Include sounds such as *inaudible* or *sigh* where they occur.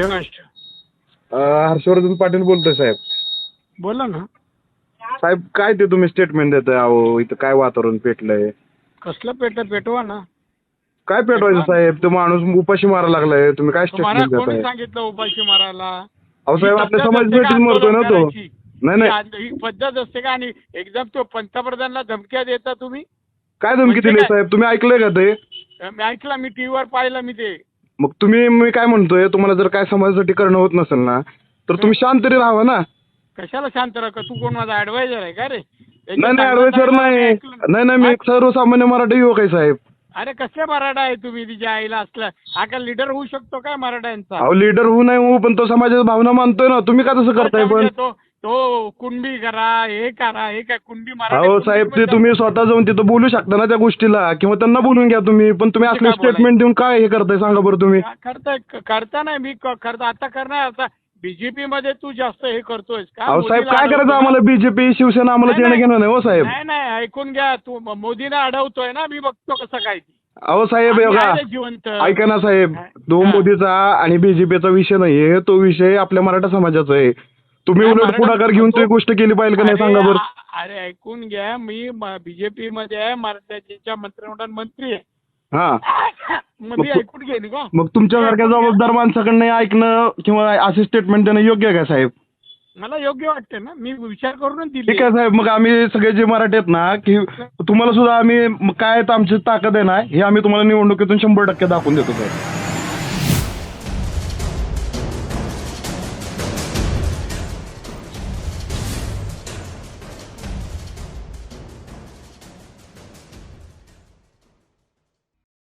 अं, हर्षवर्धन पाटील बोलतोय साहेब. बोला ना. साहेब काय ते तुम्ही स्टेटमेंट देताय अहो इथं काय वातावरण पेटलंय? कसलं पेट पेटवा ना. काय पेटवायचं साहेब? तो माणूस उपाशी मारायला लागलाय तुम्ही काय तुम्हाला स्टेटमेंट कोणी देताय सांगितलं उपाशी मारायला? अहो साहेब ही आपल्या पद्धत समाज असते का पेटीत मरतोय ना तो. करायची? नाही नाही. ही आंद- ही पद्धत असते का? आणि एकदम तो पंतप्रधानला धमक्या देता तुम्ही? काय धमकी म्हणजे दिली काय? साहेब? तुम्ही ऐकलंय का ते? मी ऐकलं मी टीव्हीवर पाहिलं मी ते. मग तुम्ही मी काय म्हणतोय तुम्हाला जर काय समाजासाठी करणं होत नसेल ना तर तुम्ही शांत तरी राहावा ना. कशाला शांत राहा? तू कोण माझा ऍडवायझर आहे का रे? नाही नाही ऍडवायझर नाही. नाही नाही. मी एक सर्वसामान्य मराठी युवक आहे साहेब. अरे कसले मराठा आहे तुम्ही? तिच्या आईला असला. हा का लिडर होऊ शकतो काय मराठ्यांचा? अहो लीडर होऊ नाही होऊ पण तो समाजाच्या भावना मानतोय ना. तुम्ही का तसं करताय पण? तो तो कुणबी करा हे करा हे काय कुणबी मराठा अहो साहेब ते तुम्ही स्वतः जाऊन तिथं बोलू शकता ना त्या गोष्टीला किंवा त्यांना बोलून घ्या तुम्ही. पण तुम्ही असले बोलायचं? स्टेटमेंट देऊन काय हे करताय सांगा बरं तुम्ही. करताय करता नाही मी क- करता. आता करणार आता बीजेपी मध्ये तू जास्त हे करतोयस. का अहो साहेब मोदीला काय करायचं अडवतोय? आम्हाला बीजेपी शिवसेना आम्हाला देणं नाही. घेणं नाही हो साहेब. नाही नाही ऐकून घ्या. तू म- मोदीला अडवतोय ना मी बघतो कसं काय ते. अहो साहेब आम्ही बघा. आहे जिवंत. ऐका ना साहेब. तो हा. मोदीचा आणि बीजेपीचा विषय नाहीये तो विषय आपल्या मराठा समाजाचा आहे. तुम्ही उलट पुढाकार घेऊन ती गोष्ट केली पाहिजे का नाही सांगा बरं? अरे ऐकून घ्या मी बीजेपी मध्ये आहे मराठ्याच्या मंत्रिमंडळ मंत्री आहे. *laughs* मग मी मग तू- ऐकून घेईन का? मग तुमच्यासारख्या जबाबदार माणसाकडनं ऐकणं किंवा असे स्टेटमेंट देणं योग्य आहे का साहेब? मला योग्य वाटते ना. मी विचार करूनच दिली ठीक आहे साहेब. मग आम्ही सगळे जे मराठी आहेत ना की तुम्हाला सुद्धा आम्ही काय आमची ताकद आहे ना हे आम्ही तुम्हाला निवडणुकीतून शंभर टक्के दाखवून देतो साहेब.